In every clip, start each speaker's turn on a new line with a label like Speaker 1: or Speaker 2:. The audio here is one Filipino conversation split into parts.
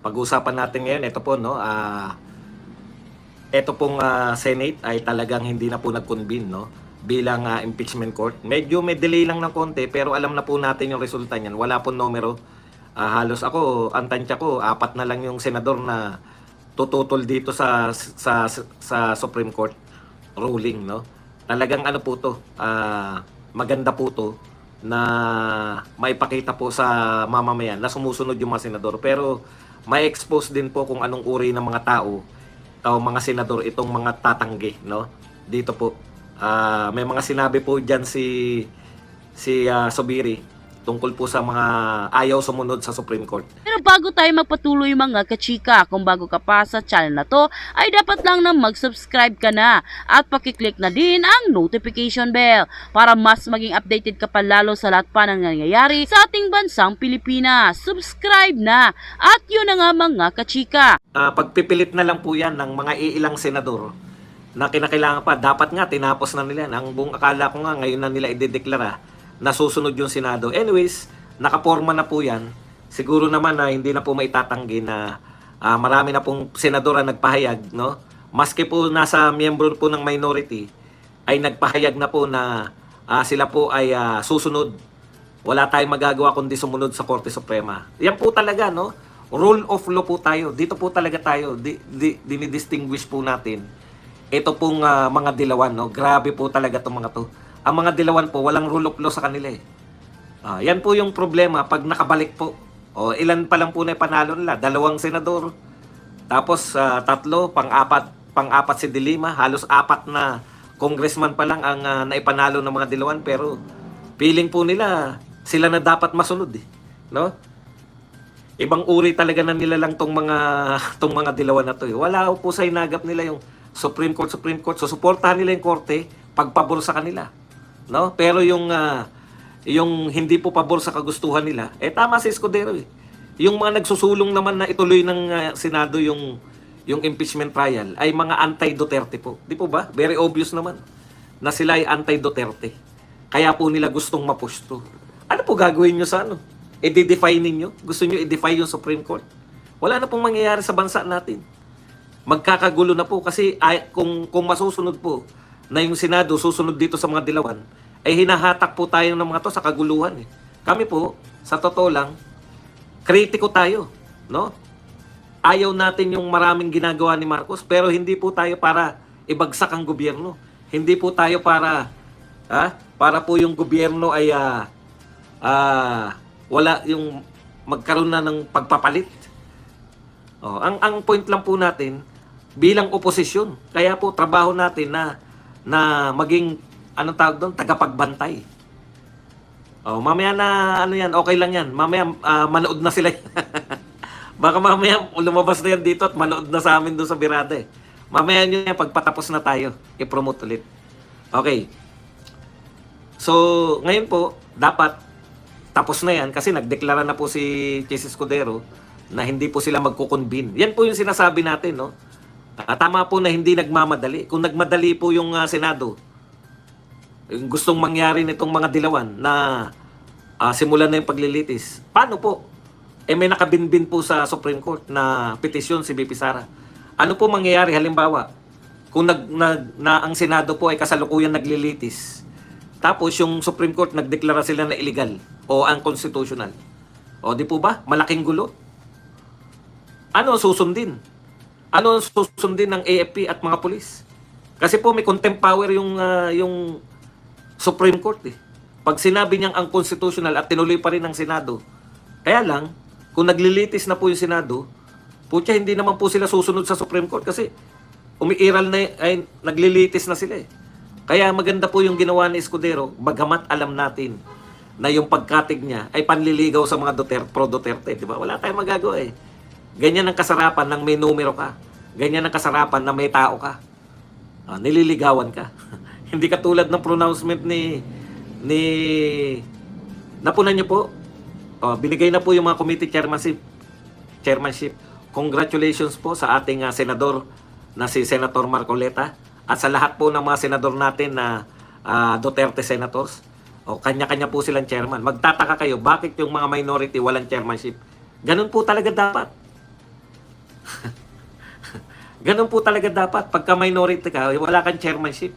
Speaker 1: pag-usapan natin ngayon, ito po, no, ah, ito pong ah, Senate ay talagang hindi na po nag-convene, no, bilang ah, impeachment court. Medyo may delay lang ng konti, pero alam na po natin yung resulta niyan. Wala po numero. Ah, halos ako, ang tansya ko, apat na lang yung senador na tututol dito sa sa sa Supreme Court ruling, no. Talagang ano po to, ah, maganda po to na maipakita po sa mamamayan na sumusunod yung mga senador. Pero may expose din po kung anong uri ng mga tao o mga senador itong mga tatanggi, no? Dito po. Ah, may mga sinabi po diyan si si ah, Sobiri tungkol po sa mga ayaw sumunod sa Supreme Court.
Speaker 2: Pero bago tayo magpatuloy mga kachika, kung bago ka pa sa channel na to, ay dapat lang na mag-subscribe ka na at pakiclick na din ang notification bell para mas maging updated ka pa lalo sa lahat pa ng nangyayari sa ating bansang Pilipinas. Subscribe na! At yun na nga mga kachika.
Speaker 1: Ah, pagpipilit na lang po yan ng mga iilang senador na kinakailangan pa. Dapat nga, tinapos na nila. Ang buong akala ko nga, ngayon na nila idedeklara na susunod yung Senado. Anyways, nakaporma na po yan. Siguro naman na hindi na po maitatanggi na ah, marami na pong senador ang nagpahayag, no? Maski po nasa miyembro po ng minority, ay nagpahayag na po na ah, sila po ay ah, susunod wala tayong magagawa kundi sumunod sa Korte Suprema. Yan po talaga, no? Rule of law po tayo. Dito po talaga tayo. Di, di, dinidistinguish po natin. Ito pong ah, mga dilawan, no? Grabe po talaga itong mga to. Ang mga dilawan po, walang rule of law sa kanila eh. Ah, yan po yung problema pag nakabalik po. O ilan pa lang po na panalo nila? Dalawang senador. Tapos ah, tatlo, pang-apat, pang-apat si Dilima, halos apat na congressman pa lang ang ah, naipanalo ng mga dilawan pero feeling po nila sila na dapat masunod eh, no? Ibang uri talaga na nila lang tong mga tong mga dilawan na to. Eh. Wala po sa inagap nila yung Supreme Court, Supreme Court. So suportahan nila yung korte pagpabor sa kanila. No? Pero yung ah, yung hindi po pabor sa kagustuhan nila, eh tama si Escudero eh. Yung mga nagsusulong naman na ituloy ng ah, Senado yung yung impeachment trial ay mga anti-Duterte po. Di po ba? Very obvious naman na sila ay anti-Duterte. Kaya po nila gustong mapusto. Ano po gagawin nyo sa ano? I-defy ninyo? Gusto nyo i-defy yung Supreme Court? Wala na pong mangyayari sa bansa natin. Magkakagulo na po kasi ay, kung, kung masusunod po na yung Senado susunod dito sa mga dilawan, ay hinahatak po tayo ng mga to sa kaguluhan. Eh. Kami po, sa totoo lang, kritiko tayo. No? Ayaw natin yung maraming ginagawa ni Marcos, pero hindi po tayo para ibagsak ang gobyerno. Hindi po tayo para ha, para po yung gobyerno ay ah, ah, wala yung magkaroon na ng pagpapalit. Oh, ang ang point lang po natin bilang oposisyon. Kaya po trabaho natin na na maging anong tawag doon, tagapagbantay. Oh, mamaya na ano yan, okay lang yan. Mamaya ah, manood na sila. Baka mamaya lumabas na yan dito at manood na sa amin doon sa Birada eh. Mamaya nyo yan, pagpatapos na tayo, i-promote ulit. Okay. So, ngayon po, dapat tapos na yan kasi nagdeklara na po si Chis Escudero na hindi po sila magkukonvene. Yan po yung sinasabi natin, no? Ah, tama po na hindi nagmamadali. Kung nagmadali po yung ah, Senado, gustong mangyari nitong mga dilawan na ah, simulan na yung paglilitis, paano po? Eh may nakabinbin po sa Supreme Court na petisyon si BP Sara. Ano po mangyayari halimbawa kung nag, nag na ang Senado po ay kasalukuyan naglilitis tapos yung Supreme Court nagdeklara sila na illegal o unconstitutional. O di po ba? Malaking gulo. Ano ang susundin? Ano ang susundin ng AFP at mga pulis? Kasi po may contempt power yung ah, yung Supreme Court eh. Pag sinabi niyang unconstitutional at tinuloy pa rin ng Senado. Kaya lang, kung naglilitis na po yung Senado, putya hindi naman po sila susunod sa Supreme Court kasi umiiral na ay naglilitis na sila eh. Kaya maganda po yung ginawa ni Escudero, bagamat alam natin na yung pagkatig niya ay panliligaw sa mga Duterte, pro-Duterte, di ba? Wala tayong magagawa eh. Ganyan ang kasarapan ng may numero ka. Ganyan ang kasarapan na may tao ka. Ah, nililigawan ka. Hindi katulad ng pronouncement ni ni Napunan niyo po. Oh, binigay na po yung mga committee chairmanship. Chairmanship. Congratulations po sa ating ah, senador na si Senator Marcoleta at sa lahat po ng mga senador natin na ah, Duterte senators. O kanya-kanya po silang chairman. Magtataka kayo bakit yung mga minority walang chairmanship. Ganun po talaga dapat. Ganun po talaga dapat. Pagka minority ka, wala kang chairmanship.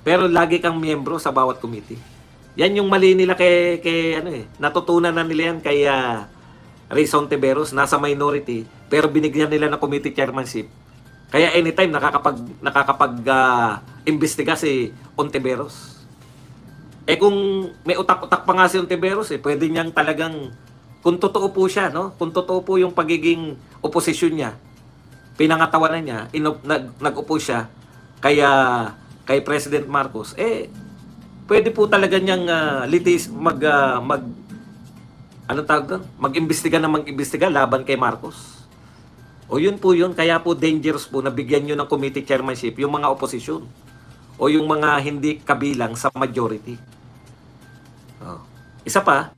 Speaker 1: Pero lagi kang miyembro sa bawat committee. Yan yung mali nila kay, kay ano eh. Natutunan na nila yan kay uh, Ray Sontiveros, nasa minority, pero binigyan nila ng committee chairmanship. Kaya anytime nakakapag nakakapag ah, imbestiga si Ontiveros. Eh kung may utak-utak pa nga si Ontiveros, eh pwede niyang talagang kung totoo po siya, no? Kung totoo po yung pagiging oposisyon niya, pinangatawanan niya, inup, nag, nag-upo siya kaya kay President Marcos, eh pwede po talaga niyang ah, litis mag ah, mag ano tawag doon? Mag-imbestiga na mag-imbestiga laban kay Marcos. O yun po yun, kaya po dangerous po na bigyan nyo ng committee chairmanship yung mga oposisyon o yung mga hindi kabilang sa majority. Oh. Isa pa,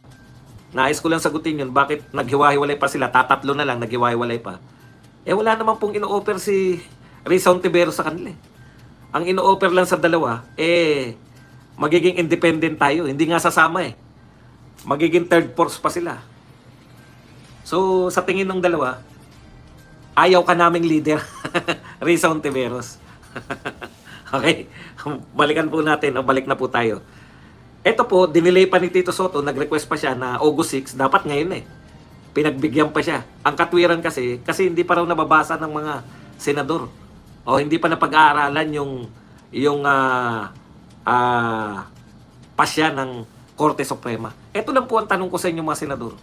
Speaker 1: nais ko lang sagutin yun, bakit naghiwa-hiwalay pa sila, tatatlo na lang, naghiwa-hiwalay pa. Eh wala naman pong ino-offer si Rizal Ontiveros sa kanila. eh. Ang ino-offer lang sa dalawa, eh magiging independent tayo, hindi nga sasama eh magiging third force pa sila. So, sa tingin ng dalawa, ayaw ka naming leader. Risa Ontiveros. okay? Balikan po natin, o balik na po tayo. Ito po, dinelay pa ni Tito Soto, nag-request pa siya na August 6, dapat ngayon eh. Pinagbigyan pa siya. Ang katwiran kasi, kasi hindi pa raw nababasa ng mga senador. O hindi pa napag-aaralan yung yung ah ah, pasya ng Korte Suprema. Ito lang po ang tanong ko sa inyo mga senador.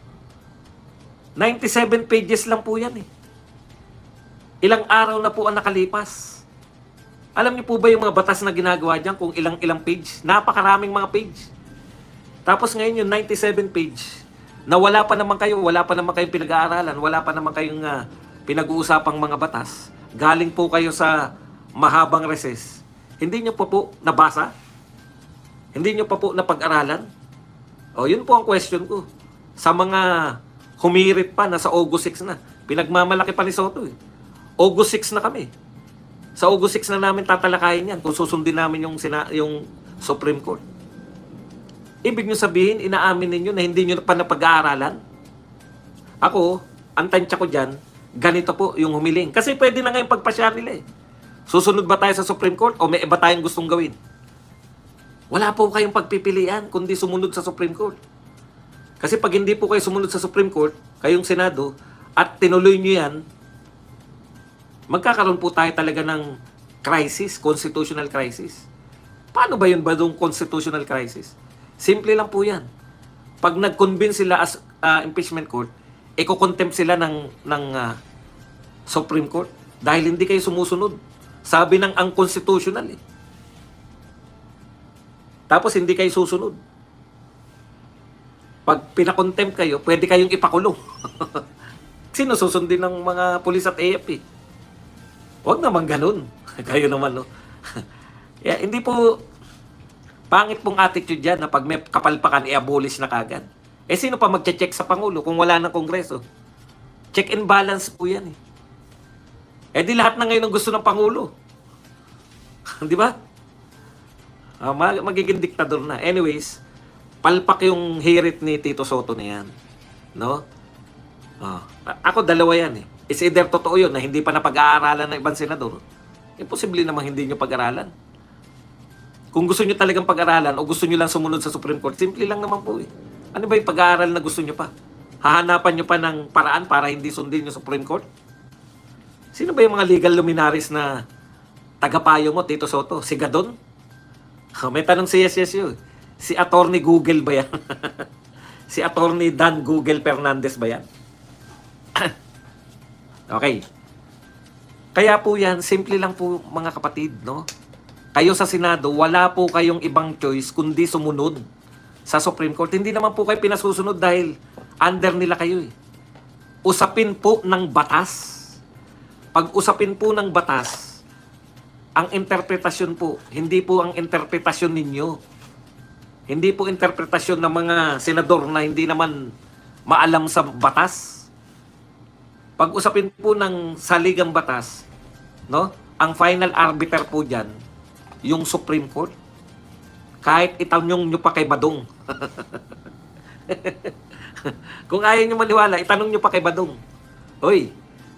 Speaker 1: 97 pages lang po yan eh. Ilang araw na po ang nakalipas. Alam niyo po ba yung mga batas na ginagawa dyan kung ilang-ilang page? Napakaraming mga page. Tapos ngayon yung 97 page, na wala pa naman kayo, wala pa naman kayong pinag-aaralan, wala pa naman kayong ah, pinag-uusapang mga batas. Galing po kayo sa mahabang recess. Hindi niyo po po nabasa? Hindi niyo pa po napag-aralan? O, yun po ang question ko. Sa mga humirit pa, nasa August 6 na. Pinagmamalaki pa ni Soto eh. August 6 na kami. Sa August 6 na namin tatalakayin yan kung susundin namin yung, sina, yung Supreme Court. Ibig nyo sabihin, inaamin ninyo na hindi nyo pa napag-aaralan? Ako, ang tansya ko dyan, ganito po yung humiling. Kasi pwede na ngayon pagpasya nila eh. Susunod ba tayo sa Supreme Court o may iba tayong gustong gawin? Wala po kayong pagpipilian kundi sumunod sa Supreme Court. Kasi pag hindi po kayo sumunod sa Supreme Court, kayong Senado, at tinuloy nyo yan, magkakaroon po tayo talaga ng crisis, constitutional crisis. Paano ba yun ba yung constitutional crisis? Simple lang po yan. Pag nag-convince sila as uh, impeachment court, iko-contempt sila ng, ng uh, Supreme Court dahil hindi kayo sumusunod. Sabi ng ang constitutional eh. Tapos hindi kayo susunod. Pag pinakontempt kayo, pwede kayong ipakulong. Sino susundin ng mga pulis at AFP? Huwag naman ganun. kayo naman, no? yeah, hindi po, pangit pong attitude dyan na pag may kapalpakan, i-abolish na kagad. Eh, sino pa magche-check sa Pangulo kung wala ng Kongreso? Check and balance po yan eh. Eh di lahat na ngayon ang gusto ng Pangulo. di ba? Ah, mag- magiging diktador na. Anyways, palpak yung hirit ni Tito Soto na yan. No? A- ako dalawa yan eh. Is either totoo yun na hindi pa napag-aaralan ng ibang senador. Imposible namang hindi nyo pag-aralan. Kung gusto nyo talagang pag-aralan o gusto nyo lang sumunod sa Supreme Court, simple lang naman po eh. Ano ba yung pag-aaral na gusto nyo pa? Hahanapan nyo pa ng paraan para hindi sundin yung Supreme Court? Sino ba yung mga legal luminaries na tagapayo mo, Tito Soto? Si Gadon? Oh, may tanong si Yo. Si Attorney Google ba yan? si Attorney Dan Google Fernandez ba yan? okay. Kaya po yan, simple lang po mga kapatid, no? Kayo sa Senado, wala po kayong ibang choice kundi sumunod sa Supreme Court. Hindi naman po kayo pinasusunod dahil under nila kayo eh. Usapin po ng batas. Pag usapin po ng batas, ang interpretasyon po, hindi po ang interpretasyon ninyo. Hindi po interpretasyon ng mga senador na hindi naman maalam sa batas. Pag usapin po ng saligang batas, no? Ang final arbiter po diyan, yung Supreme Court. Kahit itanong nyo pa kay Badong. Kung ayaw nyo maniwala, itanong nyo pa kay Badong. Hoy,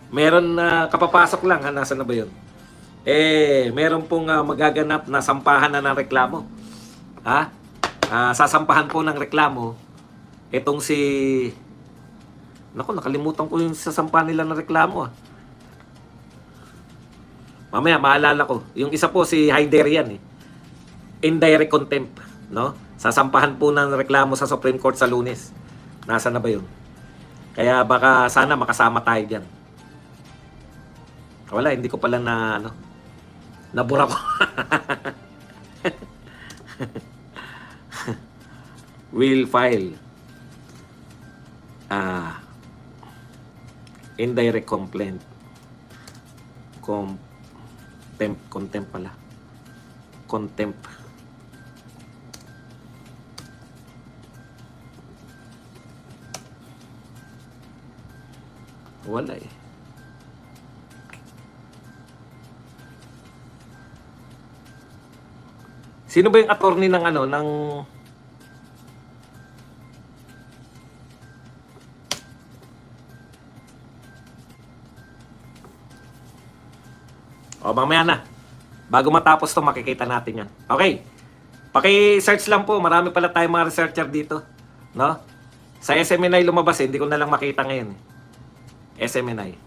Speaker 1: meron na kapapasok lang, ha? Nasaan na ba yun? Eh, meron pong ah, magaganap na sampahan na ng reklamo. Ha? Ah, sasampahan po ng reklamo itong si... Naku, nakalimutan ko yung sasampahan nila ng reklamo. Ah. Mamaya, maalala ko. Yung isa po si Haiderian eh. Indirect contempt. No? Sasampahan po ng reklamo sa Supreme Court sa lunes. Nasa na ba yun? Kaya baka sana makasama tayo dyan. Wala, hindi ko pala na ano. Nabura ko. Will file. Ah. Indirect complaint. Contempt. Contempt pala. Contempt. Wala eh. Sino ba yung attorney ng ano, ng... O, mamaya na. Bago matapos to makikita natin yan. Okay. Paki-search lang po. Marami pala tayong mga researcher dito. No? Sa SMNI lumabas eh. Hindi ko na lang makita ngayon. eh. SMNI.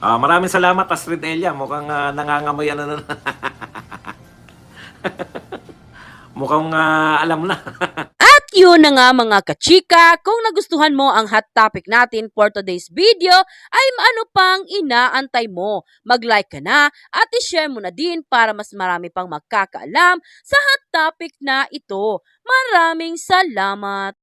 Speaker 1: Ah, maraming salamat Astrid Elia. Mukhang ah, nangangamoy ano na. Mukhang ah, alam na.
Speaker 2: At yun na nga mga kachika, kung nagustuhan mo ang hot topic natin for today's video, ay ano pang inaantay mo? Mag-like ka na at i-share mo na din para mas marami pang magkakaalam sa hot topic na ito. Maraming salamat!